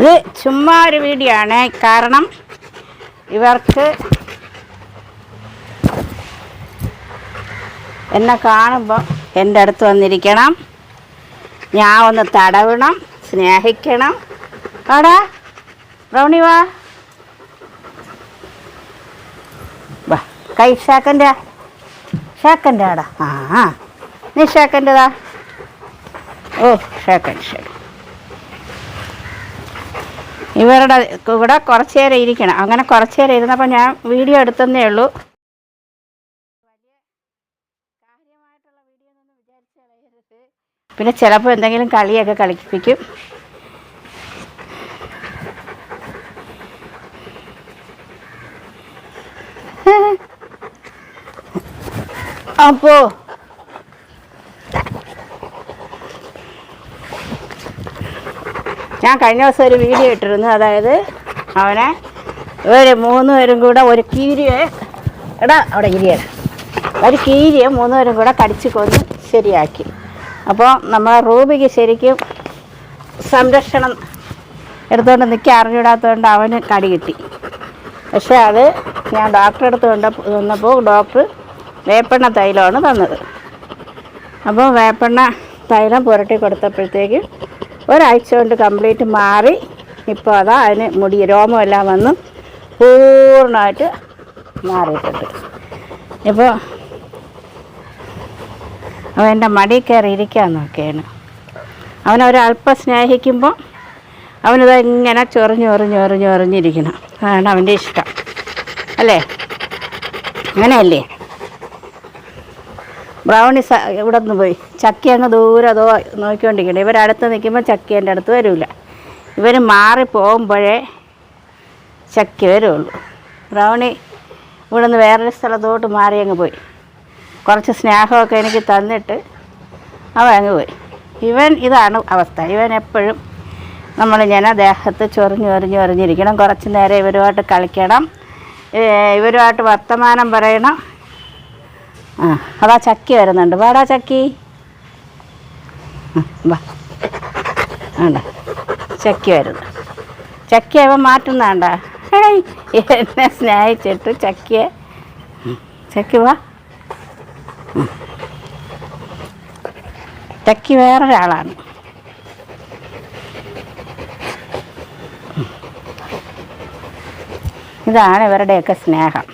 ഇത് ചുമ്മാ ഒരു വീഡിയോ ആണ്. കാരണം ഇവർക്ക് എന്നെ കാണുമ്പോൾ എന്റെ അടുത്ത് വന്നിരിക്കണം. ഞാൻ ഒന്ന് തടവണം സ്നേഹിക്കണം. ആടാ ബ്രൗണി വാ. വാ കൈ ഷാക്കന്റെ ഷാക്കന്റെ ആടാ. ആ ആ. നീ ഷാക്കന്റെതാ ഓ ഷാക്കൻ ഷാക്കൻ ഇവരുടെ കൂടെ കുറച്ച് നേരം ഇരിക്കണം. അങ്ങനെ കുറച്ച് നേരം ഇരുന്നപ്പോൾ ഞാൻ വീഡിയോ എടുത്തതേ ഉള്ളൂ. പിന്നെ ചിലപ്പോൾ എന്തെങ്കിലും കളിയൊക്കെ കളിപ്പിക്കും. അപ്പോ ഞാൻ കഴിഞ്ഞ ദിവസം ഒരു വീഡിയോ ഇട്ടിരുന്നു. അതായത് അവനെ ഒരു മൂന്ന് പേരും കൂടെ ഒരു കീരിയെ എടാ അവിടെ കീരിയടാ ഒരു കീരിയെ മൂന്ന് പേരും കൂടെ കടിച്ചു കൊന്ന് ശരിയാക്കി. അപ്പോൾ നമ്മൾ റൂബിക്ക് ശരിക്കും സംരക്ഷണം എടുത്തുകൊണ്ട് നിൽക്കാൻ അറിഞ്ഞിടാത്തതുകൊണ്ട് അവന് കടി കിട്ടി. പക്ഷേ അത് ഞാൻ ഡോക്ടറെ അടുത്ത് കൊണ്ട് വന്നപ്പോൾ ഡോക്ടർ വേപ്പെണ്ണ തൈലമാണ് തന്നത്. അപ്പോൾ വേപ്പെണ്ണ തൈലം പുരട്ടി കൊടുത്തപ്പോഴത്തേക്ക് ഒരാഴ്ച കൊണ്ട് കംപ്ലീറ്റ് മാറി. ഇപ്പോൾ അതാ അതിന് മുടി രോമമെല്ലാം വന്ന് പൂർണമായിട്ട് മാറിയിട്ടുണ്ട്. ഇപ്പോൾ അവൻ എന്റെ മടി കയറി ഇരിക്കാൻ നോക്കിയാണ്. അവനൊരല്പം സ്നേഹിക്കുമ്പോൾ അവനിത് ഇങ്ങനെ ചൊറിഞ്ഞ് ചൊറിഞ്ഞ് ചൊറിഞ്ഞ് ചൊറിഞ്ഞിരിക്കണം. അതാണ് അവന്റെ ഇഷ്ടം. അല്ലേ? അങ്ങനെയല്ലേ? ബ്രൗണി ഇവിടെ നിന്ന് പോയി. ചക്ക അങ്ങ് ദൂരെ അതോ നോക്കിക്കൊണ്ടിരിക്കണം ഇവരടുത്ത് നിൽക്കുമ്പോൾ ചക്ക എന്റെ അടുത്ത് വരില്ല ഇവർ മാറി പോകുമ്പോഴേ ചക്ക വരുള്ളൂ. ബ്രൗണി ഇവിടെ നിന്ന് വേറൊരു സ്ഥലത്തോട്ട് മാറി അങ്ങ് പോയി. കുറച്ച് സ്നേഹമൊക്കെ എനിക്ക് തന്നിട്ട് അവൻ അങ്ങ് പോയി. ഇവൻ ഇതാണ് അവസ്ഥ. ഇവൻ എപ്പോഴും നമ്മൾ നമ്മളിങ്ങനെ ദേഹത്ത് ചൊറിഞ്ഞ് ചൊറിഞ്ഞ് ചൊറിഞ്ഞിരിക്കണം. കുറച്ച് നേരം ഇവരുമായിട്ട് കളിക്കണം. ഇവരുമായിട്ട് വർത്തമാനം പറയണം. ആ അതാ ചക്കി വരുന്നുണ്ട്. വാടാ ചക്കി. വാ. വേണ്ട ചക്കി വരുന്നു. ചക്കി അവ മാറ്റുന്നതാണ്ട. ഹേയ്, എന്നെ സ്നേഹിച്ചിട്ട് ചക്കിയെ. ചക്കി വാ. ചക്കി വേറൊരാളാണ്. ഇതാണ് ഇവരുടെയൊക്കെ സ്നേഹം.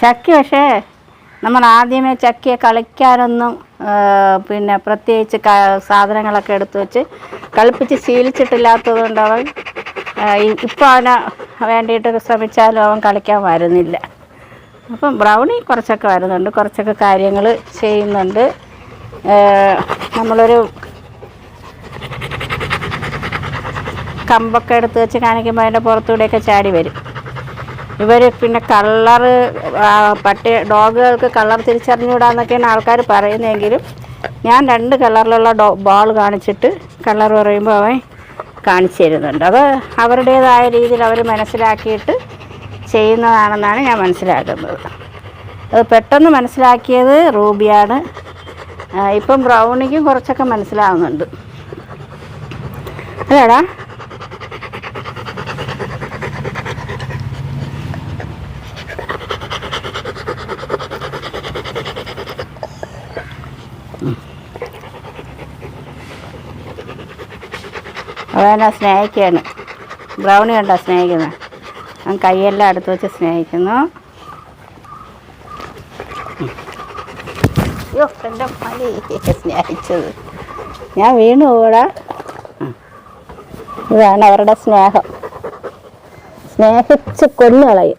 ചക്കി പക്ഷേ നമ്മൾ ആദ്യമേ ചക്കിയെ കളിക്കാനൊന്നും പിന്നെ പ്രത്യേകിച്ച് സാധനങ്ങളൊക്കെ എടുത്തു വെച്ച് കളിപ്പിച്ച് ശീലിച്ചിട്ടില്ലാത്തത് കൊണ്ട് അവൻ ഇപ്പോൾ അവന് വേണ്ടിയിട്ട് ശ്രമിച്ചാലും അവൻ കളിക്കാൻ വരുന്നില്ല. അപ്പം ബ്രൗണി കുറച്ചൊക്കെ വരുന്നുണ്ട് കുറച്ചൊക്കെ കാര്യങ്ങൾ ചെയ്യുന്നുണ്ട്. നമ്മളൊരു കമ്പൊക്കെ എടുത്ത് വെച്ച് കാണിക്കുമ്പോൾ അതിന്റെ പുറത്തൂടെയൊക്കെ ചാടി വരും. ഇവർ പിന്നെ കളറ് പട്ടി ഡോഗുകൾക്ക് കളർ തിരിച്ചറിഞ്ഞുകൂടാന്നൊക്കെയാണ് ആൾക്കാർ പറയുന്നതെങ്കിലും ഞാൻ രണ്ട് കളറിലുള്ള ഡോ ബോൾ കാണിച്ചിട്ട് കളർ പറയുമ്പോൾ അവൻ കാണിച്ചു തരുന്നുണ്ട്. അത് അവരുടേതായ രീതിയിൽ അവർ മനസ്സിലാക്കിയിട്ട് ചെയ്യുന്നതാണെന്നാണ് ഞാൻ മനസ്സിലാക്കുന്നത്. അത് പെട്ടെന്ന് മനസ്സിലാക്കിയത് റൂബിയാണ്. ഇപ്പം ബ്രൗണിക്കും കുറച്ചൊക്കെ മനസ്സിലാവുന്നുണ്ട്. അല്ലേടാ അവനെ സ്നേഹിക്കുകയാണ്. ബ്രൗണി കണ്ടോ സ്നേഹിക്കുന്നത്. അവൻ കൈയെല്ലാം അടുത്ത് വെച്ച് സ്നേഹിക്കുന്നു. എന്റെ മലി സ്നേഹിച്ചത്. ഞാൻ വീണു പോടാ ഇതാണ് അവരുടെ സ്നേഹം. സ്നേഹിച്ച് കൊന്നുകളയും.